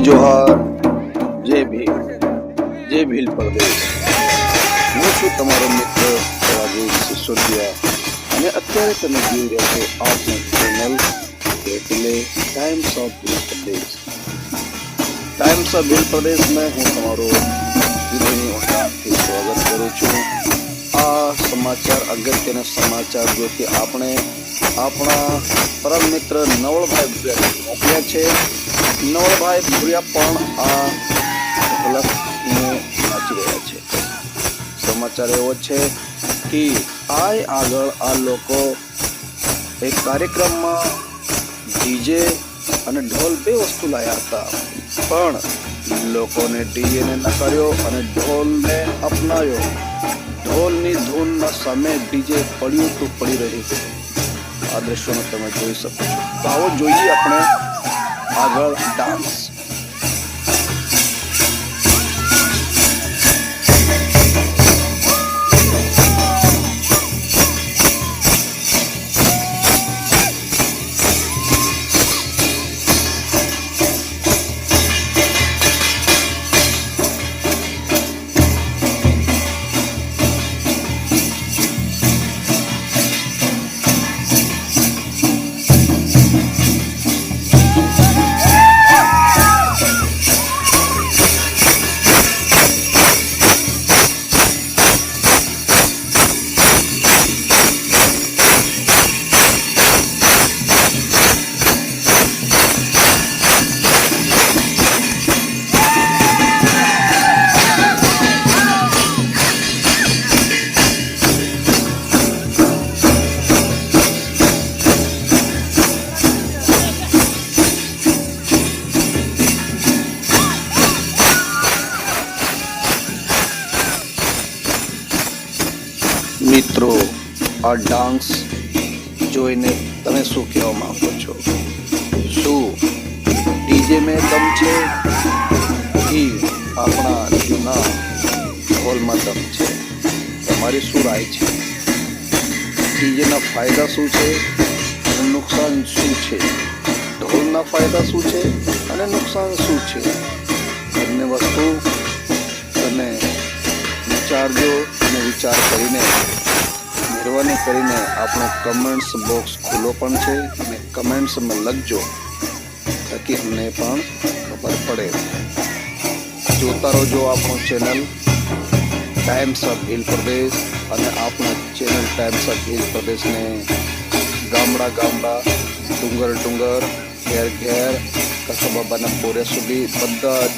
જોહાર જય ભીલ જય ભીલ પ્રદેશ હું છું તમારો મિત્ર રાજેશ સિસોદિયા અને અત્યારે તમે જોઈ રહ્યા છો આપની ચેનલ એટલે times of Bhil Pradesh times of Bhil પ્રદેશમાં હું તમારો સમાચાર અગત્યના સમાચાર જો આપણે આપણા પરમ મિત્ર નવળભાઈ ભૂરિયા મોકલ્યા છે. નવળભાઈ ભૂરિયા પણ આ ફલકને વાંચી રહ્યા છે. સમાચાર એવો છે કે આય આગળ આ લોકો એક કાર્યક્રમમાં ડીજે અને ઢોલ બે વસ્તુ લાયા હતા. પણ લોકોને ડીજેને નકાર્યો અને ઢોલને અપનાવ્યો ઢોલની ધૂનના સામે ડીજે પડ્યું તો પડી રહ્યું છે આ દ્રશ્યોને તમે જોઈ શકો છો. તો આવો જોઈએ આપણે આગળ ડાન્સ. મિત્રો, આ ડાન્સ જોઈને તમે શું કહેવા માંગો છો? શું ડીજે મેં દમ છે? કે આપણા જૂના હોલમાં દમ છે. તમારી શું રાય છે? ડીજેના ફાયદા શું છે? નુકસાન શું છે? ઢોલના ફાયદા શું છે? અને નુકસાન શું છે? બંને વસ્તુ તમે વિચારજો અને વિચાર કરીને મહેરબાની કરીને આપણો કમેન્ટ્સ બોક્સ ખુલ્લો પણ છે અને કમેન્ટ્સમાં લખજો, તાકી અમને પણ ખબર પડે. જોતા રહો આપણું ચેનલ ટાઈમ્સ ઓફ હિલ પ્રદેશ અને આપણા ચેનલ ટાઈમ્સ ઓફ હિલ પ્રદેશને ગામડા ગામડા, ડુંગર ડુંગર, ઘેર ઘેર કસા બાબાના પોરે સુધી બધા જ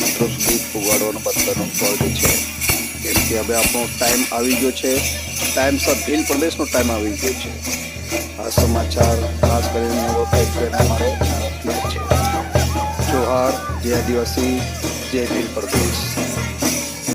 મિત્રો સુધી પુગાડવાનો બધાનો ફરજ છે. કેમ કે હવે આપણો ટાઈમ આવી ગયો છે. ટાઈમ્સ ઓફ હિલ પ્રદેશનો ટાઈમ આવી ગયો છે. આ સમાચાર ખાસ કરીને નવોભાઈ પ્રેરણા મોકલ્યા છે. જોહાર, જય આદિવાસી, જય ભીલ પ્રદેશ.